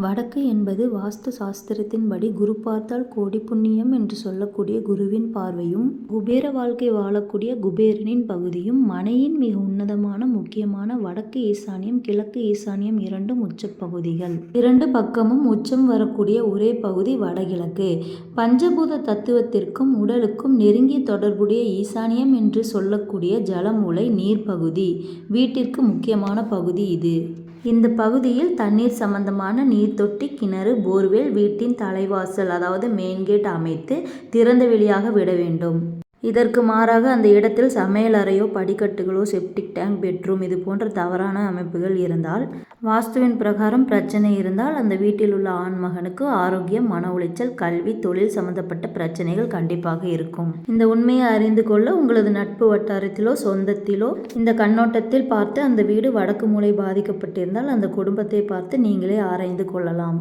வடக்கு என்பது வாஸ்து சாஸ்திரத்தின்படி குரு பார்த்தால் கோடி புண்ணியம் என்று சொல்லக்கூடிய குருவின் பார்வையும் குபேர வாழ்க்கை வாழக்கூடிய குபேரனின் பகுதியும் மனையின் மிக உன்னதமான முக்கியமான வடக்கு ஈசானியம் கிழக்கு ஈசானியம் இரண்டும் உச்சப் பகுதிகள். இரண்டு பக்கமும் உச்சம் வரக்கூடிய ஒரே பகுதி வடகிழக்கு. பஞ்சபூத தத்துவத்திற்கும் உடலுக்கும் நெருங்கிய தொடர்புடைய ஈசானியம் என்று சொல்லக்கூடிய ஜலமூலை நீர்ப்பகுதி வீட்டிற்கு முக்கியமான பகுதி இது. இந்த பகுதியில் தண்ணீர் சம்பந்தமான நீர் தொட்டி கிணறு போர்வெல் வீட்டின் தலைவாசல் அதாவது மெயின் கேட் அமைத்து திறந்த வெளியாக விட வேண்டும். இதற்கு மாறாக அந்த இடத்தில் சமையலறையோ படிக்கட்டுகளோ செப்டிக் டேங்க் பெட்ரூம் இது போன்ற தவறான அமைப்புகள் இருந்தால் வாஸ்துவின் பிரகாரம் பிரச்சனை இருந்தால் அந்த வீட்டில் உள்ள ஆண்மகனுக்கு ஆரோக்கியம் மன உளைச்சல் கல்வி தொழில் சம்பந்தப்பட்ட பிரச்சனைகள் கண்டிப்பாக இருக்கும். இந்த உண்மையை அறிந்து கொள்ள உங்களது நட்பு வட்டாரத்திலோ சொந்தத்திலோ இந்த கண்ணோட்டத்தில் பார்த்து அந்த வீடு வடக்கு மூலை பாதிக்கப்பட்டிருந்தால் அந்த குடும்பத்தை பார்த்து நீங்களே ஆராய்ந்து கொள்ளலாம்.